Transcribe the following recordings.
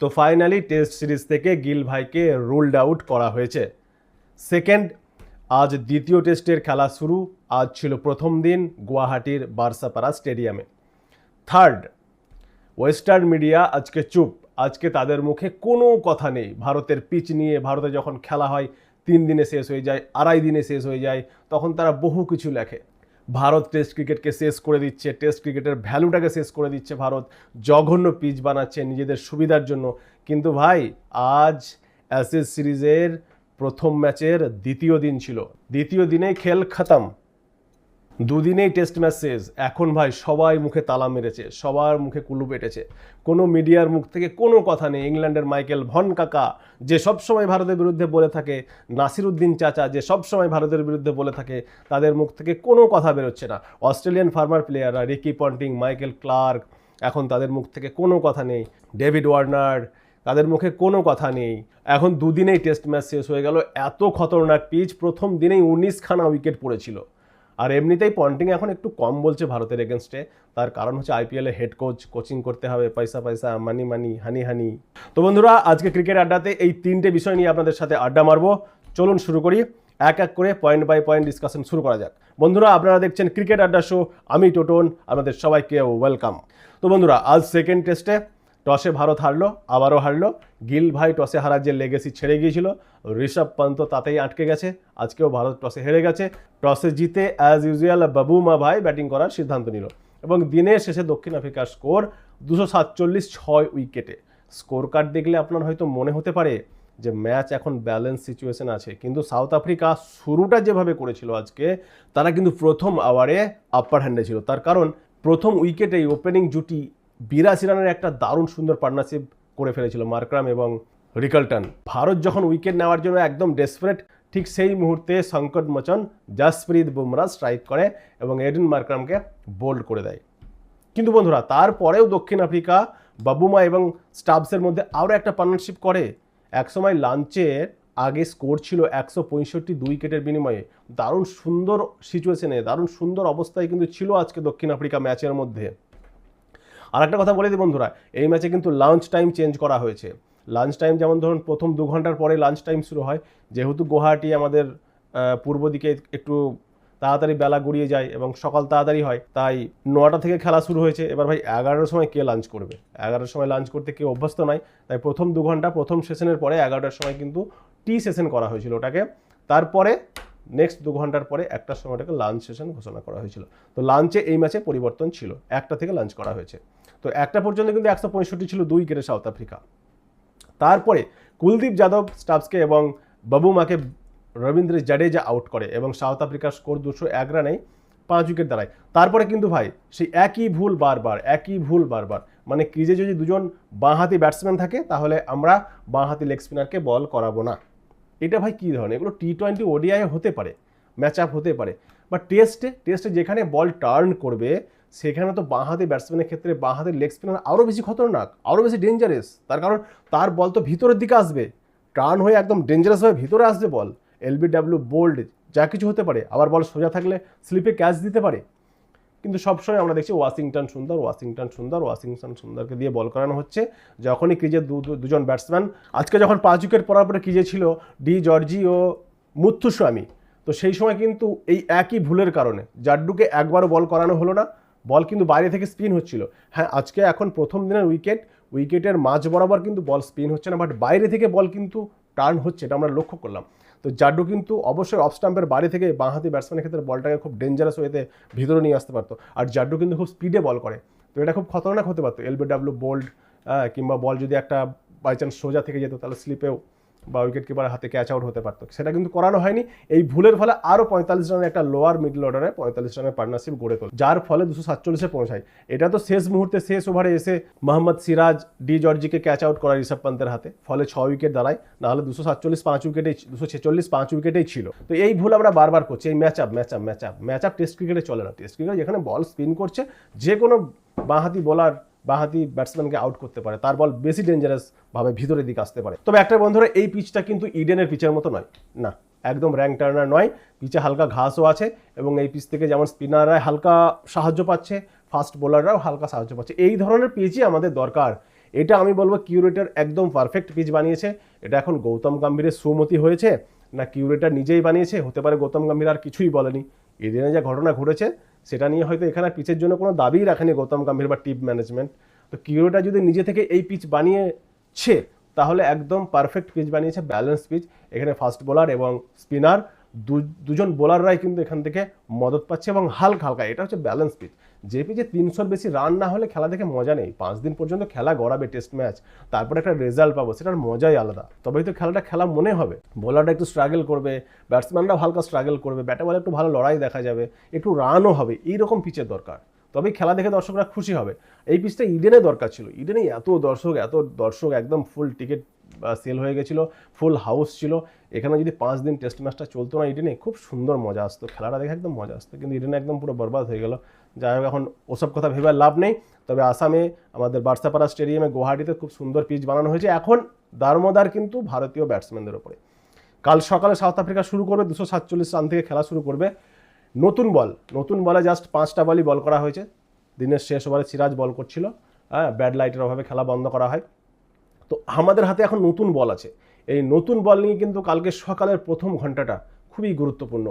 তো finally test series থেকে গিল ভাইকে রুলড আউট করা হয়েছে। সেকেন্ড আজ দ্বিতীয় টেস্টের খেলা শুরু। আজ ছিল প্রথম দিন গুয়াহাটির বার্সাপাড়া স্টেডিয়ামে থার্ড ওয়েস্টার্ন মিডিয়া আজকে চুপ। আজকে তাদের মুখে কোনো কথা নেই। ভারতের পিচ নিয়ে ভারতে যখন খেলা হয়, তিন দিনে শেষ হয়ে যায়, আড়াই দিনে শেষ হয়ে যায়, তখন তারা বহু কিছু লেখে। ভারত টেস্ট ক্রিকেটকে শেষ করে দিচ্ছে, টেস্ট ক্রিকেটের ভ্যালুটাকে শেষ করে দিচ্ছে ভারত। জঘন্য পিচ বানাচ্ছে নিজেদের সুবিধার জন্য। কিন্তু ভাই, আজ অ্যাসেস সিরিজের প্রথম ম্যাচের দ্বিতীয় দিন ছিল। দ্বিতীয় দিনে খেল খতম। দুদিনেই টেস্ট ম্যাচ শেষ। এখন ভাই সবাই মুখে তালা মেরেছে, সবার মুখে কুলু পেটেছে। কোনো মিডিয়ার মুখ থেকে কোনো কথা নেই। ইংল্যান্ডের মাইকেল ভন কাকা, যে সবসময় ভারতের বিরুদ্ধে বলে থাকে, নাসিরুদ্দিন চাচা, যে সবসময় ভারতের বিরুদ্ধে বলে থাকে, তাদের মুখ থেকে কোনো কথা বেরোচ্ছে না। অস্ট্রেলিয়ান ফার্মার প্লেয়াররা রিকি পন্টিং মাইকেল ক্লার্ক এখন তাদের মুখ থেকে কোনো কথা নেই। ডেভিড ওয়ার্নার তাদের মুখে কোনো কথা নেই। এখন দুদিনেই টেস্ট ম্যাচ শেষ হয়ে গেল। এত খতরনাক পিচ প্রথম দিনেই উনিশ খানা উইকেট পড়েছিল। আর এমনিতেই পন্টিং এখন একটু কম বলছে ভারতের এগেনস্টে তার কারণ হচ্ছে আইপিএলে হেড কোচ কোচিং করতে হবে, পয়সা পয়সা মানি মানি হানি হানি তো বন্ধুরা, আজকে ক্রিকেট আড্ডাতে এই তিনটে বিষয় নিয়ে আপনাদের সাথে আড্ডা মারবো। চলুন শুরু করি। এক এক করে পয়েন্ট বাই পয়েন্ট ডিসকাশন শুরু করা যাক। বন্ধুরা, আপনারা দেখছেন ক্রিকেট আড্ডা শো আমি টোটন, আপনাদের সবাইকে ওয়েলকাম তো বন্ধুরা, আজ সেকেন্ড টেস্টে টসে ভারত হারলো, আবারও হারলো। গিল ভাই টসে হারার যে লেগেসি ছেড়ে গিয়েছিল, ঋষভ পন্ত তাতেই আটকে গেছে। আজকেও ভারত টসে হেরে গেছে। টসে জিতে অ্যাজ ইউজুয়াল বাবুমা ভাই ব্যাটিং করার সিদ্ধান্ত নিল। এবং দিনের শেষে দক্ষিণ আফ্রিকার স্কোর দুশো সাতচল্লিশ ছয় উইকেটে স্কোর কার্ড দেখলে আপনার হয়তো মনে হতে পারে যে ম্যাচ এখন ব্যালেন্স সিচুয়েশন আছে। কিন্তু সাউথ আফ্রিকা শুরুটা যেভাবে করেছিল আজকে, তারা কিন্তু প্রথম আওয়ারে আপার হ্যান্ডে ছিল। তার কারণ, প্রথম উইকেটেই ওপেনিং জুটি বিরাশি রানের একটা দারুণ সুন্দর পার্টনারশিপ করে ফেলেছিল মার্করাম এবং রিকালটন। ভারত যখন উইকেট নেওয়ার জন্য একদম ডেসপারেট ঠিক সেই মুহূর্তে সংকট মোচন জাসপ্রীত বুমরা স্ট্রাইক করে এবং এডিন মার্করামকে বোল্ড করে দেয়। কিন্তু বন্ধুরা, তারপরেও দক্ষিণ আফ্রিকা, বাবুমা এবং স্টাবসের মধ্যে আরও একটা পার্টনারশিপ করে। একসময় লাঞ্চের আগে স্কোর ছিল একশো পঁয়ষট্টি দুই উইকেটের বিনিময়ে। দারুণ সুন্দর সিচুয়েশনে দারুণ সুন্দর অবস্থায় কিন্তু ছিল আজকে দক্ষিণ আফ্রিকা ম্যাচের মধ্যে। আর একটা কথা বলে দিই বন্ধুরা, এই ম্যাচে কিন্তু লাঞ্চ টাইম চেঞ্জ করা হয়েছে। লাঞ্চ টাইম যেমন ধরুন প্রথম দু ঘণ্টার পরে লাঞ্চ টাইম শুরু হয়, যেহেতু গুয়াহাটি আমাদের পূর্ব দিকে একটু তাড়াতাড়ি বেলা গড়িয়ে যায় এবং সকাল তাড়াতাড়ি হয়, তাই নটা থেকে খেলা শুরু হয়েছে। এবার ভাই এগারোটার সময় কে লাঞ্চ করবে? এগারোটার সময় লাঞ্চ করতে কেউ অভ্যস্ত নাই তাই প্রথম দু ঘণ্টা, প্রথম সেশনের পরে এগারোটার সময় কিন্তু টি সেশন করা হয়েছিল ওটাকে। তারপরে নেক্সট দু ঘণ্টার পরে একটার সময় ওটাকে লাঞ্চ সেশন ঘোষণা করা হয়েছিল। তো লাঞ্চে এই ম্যাচে পরিবর্তন ছিল, একটা থেকে লাঞ্চ করা হয়েছে। তো একটা পর্যন্ত কিন্তু একশো পঁয়ষট্টি ছিল দুই উইকেটে সাউথ আফ্রিকা। তারপরে কুলদীপ যাদব স্টাফসকে এবং বাবুমাকে রবীন্দ্র জাডেজা আউট করে এবং সাউথ আফ্রিকার স্কোর দুশো এক রানেই পাঁচ উইকেট দাঁড়ায়। তারপরে কিন্তু ভাই, সেই একই ভুল বারবার, একই ভুল বারবার। মানে ক্রিজে যদি দুজন বাঁহাতি ব্যাটসম্যান থাকে, তাহলে আমরা বাঁহাতি লেগ স্পিনারকে বল করাবো না। এটা ভাই কী ধরনের? এগুলো টি টোয়েন্টি ওডিআই হতে পারে ম্যাচ আপ হতে পারে। বা টেস্টে টেস্টে যেখানে বল টার্ন করবে, সেখানে তো বাঁহাতি ব্যাটসম্যানের ক্ষেত্রে বাঁহাতি লেগ স্পিনার আরও বেশি খতরনাক আরও বেশি ডেঞ্জারাস তার কারণ তার বল তো ভিতরের দিকে আসবে। টার্ন হয়ে একদম ডেঞ্জারাস হয়ে ভিতরে আসবে বল এলবিডাব্লিউ বোল্ড যা কিছু হতে পারে। আবার বল সোজা থাকলে স্লিপে ক্যাচ দিতে পারে। কিন্তু সবসময় আমরা দেখছি ওয়াশিংটন সুন্দর ওয়াশিংটন সুন্দর, ওয়াশিংটন সুন্দরকে দিয়ে বল করানো হচ্ছে। যখনই ক্রিজে দু- দু- দুজন ব্যাটসম্যান আজকে যখন পাঁচ উইকেট পরার পরে ক্রিজে ছিল ডি, জর্জি ও মুথুস্বামী। তো সেই সময় কিন্তু এই একই ভুলের কারণে জাড্ডুকে একবারও বল করানো হলো না, বল কিন্তু বাইরে থেকে স্পিন হচ্ছিল। হ্যাঁ আজকে এখন প্রথম দিনের উইকেট, উইকেটের মাঝ বরাবর কিন্তু বল স্পিন হচ্ছে না, বাট বাইরে থেকে বল কিন্তু টার্ন হচ্ছে, এটা আমরা লক্ষ্য করলাম। তো জাড্ডু কিন্তু অবশ্যই অফ স্টাম্পের বাড়ি থেকে বাঁহাতি ব্যাটসম্যানের ক্ষেত্রে বলটাকে খুব ডেঞ্জারাস ওয়েতে ভিতরে নিয়ে আসতে পারতো। আর জাড্ডু কিন্তু খুব স্পিডে বল করে। তো এটা খুব খতরনাক হতে পারতো। এলবিডাব্লিউ, বোল্ড কিংবা বল যদি একটা বাই চান্স সোজা থেকে যেত, তাহলে স্লিপেও বা উইকেট কিপারের হাতে ক্যাচ আউট হতে পারতো। সেটা কিন্তু করানো হয়নি। এই ভুলের ফলে আরও পঁয়তাল্লিশ রানের একটা লোয়ার মিডল অর্ডারে পঁয়তাল্লিশ রানের পার্টনারশিপ গড়ে তোলে, যার ফলে দুশো সাতচল্লিশে পৌঁছায়। এটা তো শেষ মুহূর্তে শেষ ওভারে এসে মোহাম্মদ সিরাজ, ডি জর্জিকে ক্যাচ আউট করা ঋষভ পন্তের হাতে। ফলে ছ উইকেট দাঁড়ায়, নাহলে দুশো সাতচল্লিশ পাঁচ উইকেটেই দুশো ছেচল্লিশ পাঁচ উইকেটেই ছিল। তো এই ভুল আমরা বারবার করছি, এই match up match up match up match up test ক্রিকেটে চলে না। টেস্ট ক্রিকেট যেখানে বল স্পিন করছে যে কোনো বাঁহাতি বোলার বাঁহাতি ব্যাটসম্যানকে আউট করতে পারে। তার বল বেশি ডেঞ্জারাস ভাবে ভিতরের দিকে আসতে পারে। তবে একটা বন্ধুরা, এই পিচটা কিন্তু ইডেনের পিচের মতো নয়। না, একদম র্যাঙ্ক টার্নার নয়। পিচে হালকা ঘাসও আছে এবং এই পিচ থেকে যেমন স্পিনাররা হালকা সাহায্য পাচ্ছে ফাস্ট বোলাররাও হালকা সাহায্য পাচ্ছে। এই ধরনের পিচই আমাদের দরকার। এটা আমি বলব কিউরেটার একদম পারফেক্ট পিচ বানিয়েছে। এটা এখন গৌতম গম্ভীরের সুমতি হয়েছে। না কিউরেটার নিজেই বানিয়েছে। হতে পারে গৌতম গম্ভীর আর কিছুই বলেনি। এদিনে যে ঘটনা ঘটেছে সেটা নিয়ে হয়তো এখানে পিচের জন্য কোনো দাবিই রাখেনি গৌতম গম্ভীর বা টিপ ম্যানেজমেন্ট তো কিউরোটা যদি নিজে থেকে এই পিচ বানিয়েছে, তাহলে একদম পারফেক্ট পিচ বানিয়েছে ব্যালেন্স পিচ এখানে ফাস্ট বোলার এবং স্পিনার দুজন বোলাররাই কিন্তু এখান থেকে মদত পাচ্ছে এবং হালকা হালকা, এটা হচ্ছে ব্যালেন্স পিচ যে পিচে তিনশোর বেশি রান না হলে খেলা দেখে মজা নেই। পাঁচ দিন পর্যন্ত খেলা গড়াবে টেস্ট ম্যাচ তারপরে একটা রেজাল্ট পাবো, সেটার মজাই আলাদা। তবেই তো খেলাটা খেলা মনে হবে। বোলারটা একটু স্ট্রাগল করবে ব্যাটসম্যানরাও হালকা স্ট্রাগল করবে ব্যাটে বলে একটু ভালো লড়াই দেখা যাবে, একটু রানও হবে, এইরকম পিচের দরকার। তবেই খেলা দেখে দর্শকরা খুশি হবে। এই পিচটা ইডেনে দরকার ছিল। ইডেনে এত দর্শক এত দর্শক, একদম ফুল টিকিট সেল হয়ে গেছিল ফুল হাউস ছিল। এখানে যদি পাঁচ দিন টেস্ট ম্যাচটা চলতো না ইডেনে, খুব সুন্দর মজা আসতো। খেলাটা দেখে একদম মজা আসতো, কিন্তু ইডেনে একদম পুরো বরবাদ হয়ে গেল। যাই হোক, এখন ওসব কথা ভেবে লাভ নেই। তবে আসামে আমাদের বার্সাপাড়া স্টেডিয়ামে গুয়াহাটিতে খুব সুন্দর পিচ বানানো হয়েছে। এখন দারমোদার কিন্তু ভারতীয় ব্যাটসম্যানদের ওপরে কাল সকালে সাউথ আফ্রিকা শুরু করবে, দুশো সাতচল্লিশ রান থেকে খেলা শুরু করবে। নতুন বল, নতুন বলে জাস্ট পাঁচটা বলই বল করা হয়েছে। দিনের শেষ ওভারে সিরাজ বল করছিল। হ্যাঁ ব্যাড লাইটের অভাবে খেলা বন্ধ করা হয়। তো আমাদের হাতে এখন নতুন বল আছে। এই নতুন বল নিয়ে কিন্তু কালকে সকালের প্রথম ঘন্টাটা খুবই গুরুত্বপূর্ণ।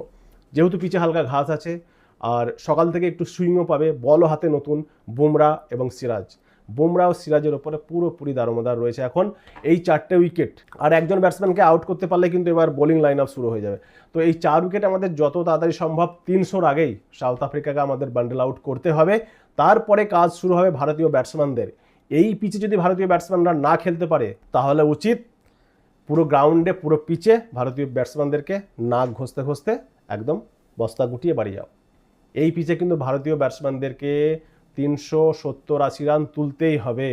যেহেতু পিচে হালকা ঘাস আছে, আর সকাল থেকে একটু সুইংও পাবে, বলও হাতে নতুন, বুমরা এবং সিরাজ। বুমরা ও সিরাজের ওপরে পুরোপুরি দারোমদার রয়েছে এখন এই চারটে উইকেট। আর একজন ব্যাটসম্যানকে আউট করতে পারলে কিন্তু এবার বোলিং লাইন আপ শুরু হয়ে যাবে। তো এই চার উইকেট আমাদের যত তাড়াতাড়ি সম্ভব তিনশোর আগেই সাউথ আফ্রিকাকে আমাদের বান্ডেল আউট করতে হবে। তারপরে কাজ শুরু হবে ভারতীয় ব্যাটসম্যানদের। এই পিচে যদি ভারতীয় ব্যাটসম্যানরা না খেলতে পারে, তাহলে উচিত পুরো গ্রাউন্ডে, পুরো পিচে ভারতীয় ব্যাটসম্যানদেরকে নাক ঘষতে ঘষতে একদম বস্তা গুটিয়ে বাড়ি যাও। এই পিচে কিন্তু ভারতীয় ব্যাটসম্যানদেরকে তিনশো সত্তর আশি রান তুলতেই হবে।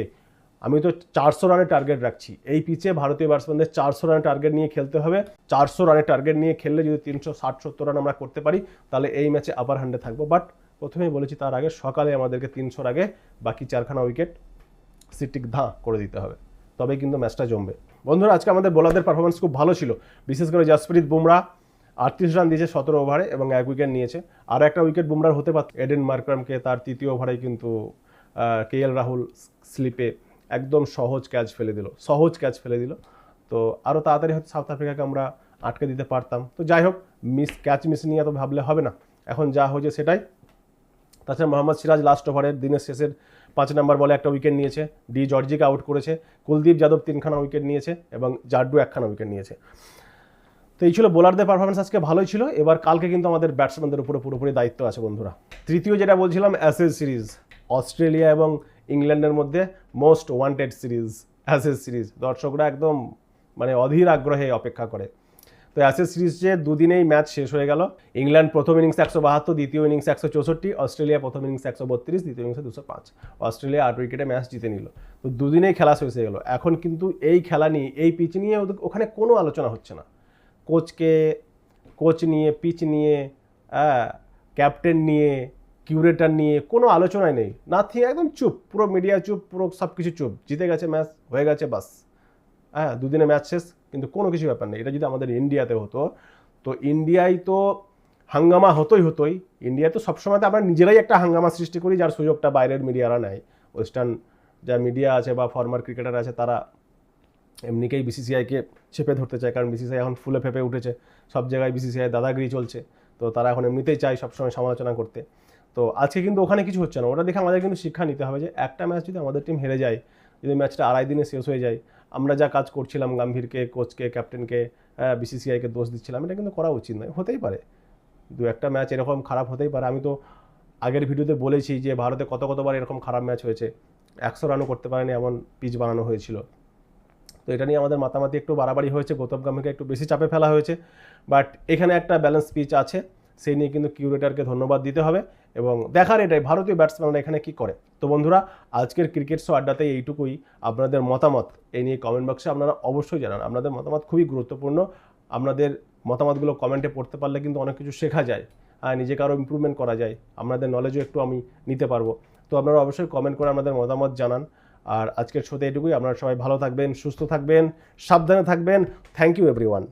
আমি তো চারশো রানের টার্গেট রাখছি। এই পিচে ভারতীয় ব্যাটসম্যানদের চারশো রানের টার্গেট নিয়ে খেলতে হবে। চারশো রানের টার্গেট নিয়ে খেললে যদি তিনশো ষাট সত্তর রান আমরা করতে পারি, তাহলে এই ম্যাচে আপার হ্যান্ডে থাকব। বাট প্রথমেই বলেছি তার আগে সকালে আমাদেরকে তিনশোর আগে বাকি চারখানা উইকেট সিটিক ধা করে দিতে হবে। তবেই কিন্তু ম্যাচটা জমবে। বন্ধুরা, আজকে আমাদের বোলারদের পারফরমেন্স খুব ভালো ছিল। বিশেষ করে জাসপ্রীত বুমরা আটত্রিশ রান দিয়েছে সতেরো ওভারে এবং এক উইকেট নিয়েছে। আর একটা উইকেট বুমরার হতে পারত এডেন মার্ক্রামকে তার তৃতীয় ওভারে কিন্তু কে এল রাহুল স্লিপে একদম সহজ ক্যাচ ফেলে দিল। সহজ ক্যাচ ফেলে দিল। তো আরও তাড়াতাড়ি হয়তো সাউথ আফ্রিকাকে আমরা আটকে দিতে পারতাম। তো যাই হোক মিস ক্যাচ মিস নিয়ে তো ভাবলে হবে না। এখন যা হয়েছে সেটাই। তাছাড়া মোহাম্মদ সিরাজ লাস্ট ওভারের দিনের শেষের পাঁচ নম্বর বলে একটা উইকেট নিয়েছে। ডি জর্জিকে আউট করেছে। কুলদীপ যাদব তিনখানা উইকেট নিয়েছে এবং জাড্ডু একখানা উইকেট নিয়েছে। তো এই ছিল বোলারদের পারফরমেন্স আজকে ভালোই ছিল। এবার কালকে কিন্তু আমাদের ব্যাটসম্যানদের উপরে পুরোপুরি দায়িত্ব আছে বন্ধুরা। তৃতীয় যেটা বলছিলাম অ্যাসেজ সিরিজ অস্ট্রেলিয়া এবং ইংল্যান্ডের মধ্যে most wanted series Ashes series দর্শকরা একদম মানে অধীর আগ্রহে অপেক্ষা করে। তো অ্যাসেজ সিরিজে দুদিনেই ম্যাচ শেষ হয়ে গেল। ইংল্যান্ড প্রথম ইনিংস একশো বাহাত্তর, দ্বিতীয় ইনিংস একশো চৌষট্টি, অস্ট্রেলিয়া প্রথম ইনিংস একশো বত্রিশ, দ্বিতীয় ইনিংসে দুশো পাঁচ। অস্ট্রেলিয়া আট উইকেটে ম্যাচ জিতে নিল। তো দুদিনেই খেলা শেষ হয়ে গেল। এখন কিন্তু এই খেলা নিয়ে, এই পিচ নিয়ে ওখানে কোনো আলোচনা হচ্ছে না। কোচকে, কোচ নিয়ে পিচ নিয়ে ক্যাপ্টেন নিয়ে কিউরেটার নিয়ে কোনো আলোচনাই নেই। নাথিং একদম চুপ, পুরো মিডিয়া চুপ, পুরো সব কিছু চুপ। জিতে গেছে ম্যাচ, হয়ে গেছে বাস। হ্যাঁ দুদিনে ম্যাচ শেষ। কিন্তু কোনো কিছু ব্যাপার নেই। এটা যদি আমাদের ইন্ডিয়াতে হতো, তো ইন্ডিয়ায় তো হাঙ্গামা হতোই হতোই। ইন্ডিয়ায় তো সবসময় তো আমরা নিজেরাই একটা হাঙ্গামা সৃষ্টি করি, যার সুযোগটা বাইরের মিডিয়ারা নেয়। ওয়েস্টার্ন যা মিডিয়া আছে বা ফর্মার ক্রিকেটার আছে, তারা এমনিকেই বিসিসিআইকে চেপে ধরতে চায়, কারণ বিসিসিআই এখন ফুলে ফেপে উঠেছে। সব জায়গায় বিসিসিআই দাদাগিরি চলছে, তো তারা এখন এমনিতেই চায় সবসময় সমালোচনা করতে। তো আজকে কিন্তু ওখানে কিছু হচ্ছে না। ওটা দেখে আমাদের কিন্তু শিক্ষা নিতে হবে যে একটা ম্যাচ যদি আমাদের টিম হেরে যায়, যদি ম্যাচটা আড়াই দিনে শেষ হয়ে যায় আমরা যা কাজ করছিলাম, গাম্ভীরকে, কোচকে, ক্যাপ্টেনকে বিসিসিআইকে দোষ দিচ্ছিলাম, এটা কিন্তু করা উচিত নয়, হতেই পারে। দু একটা ম্যাচ এরকম খারাপ হতেই পারে। আমি তো আগের ভিডিওতে বলেছি যে ভারতে কত কতবার এরকম খারাপ ম্যাচ হয়েছে, একশো রানও করতে পারেনি এমন পিচ বানানো হয়েছিল। তো এটা নিয়ে আমাদের মাতামাতি একটু বাড়াবাড়ি হয়েছে, গৌতম গাম্ভীরকে একটু বেশি চাপে ফেলা হয়েছে, বাট এখানে একটা ব্যালেন্স পিচ আছে। সেই নিয়ে কিন্তু কিউরেটারকে ধন্যবাদ দিতে হবে এবং দেখার এটাই, ভারতীয় ব্যাটসম্যানরা এখানে কি করে? তো বন্ধুরা, আজকের ক্রিকেট শো আড্ডাতে এইটুকুই। আপনাদের মতামত এই নিয়ে কমেন্ট বক্সে আপনারা অবশ্যই জানান। আপনাদের মতামত খুবই গুরুত্বপূর্ণ। আপনাদের মতামতগুলো কমেন্টে পড়তে পারলে কিন্তু অনেক কিছু শেখা যায়। আর নিজেকে আরও ইমপ্রুভমেন্ট করা যায়। আপনাদের নলেজও একটু আমি নিতে পারব। তো আপনারা অবশ্যই কমেন্ট করে আপনাদের মতামত জানান। আর আজকের শোতে এটুকুই আপনারা সবাই ভালো থাকবেন, সুস্থ থাকবেন, সাবধানে থাকবেন। Thank you everyone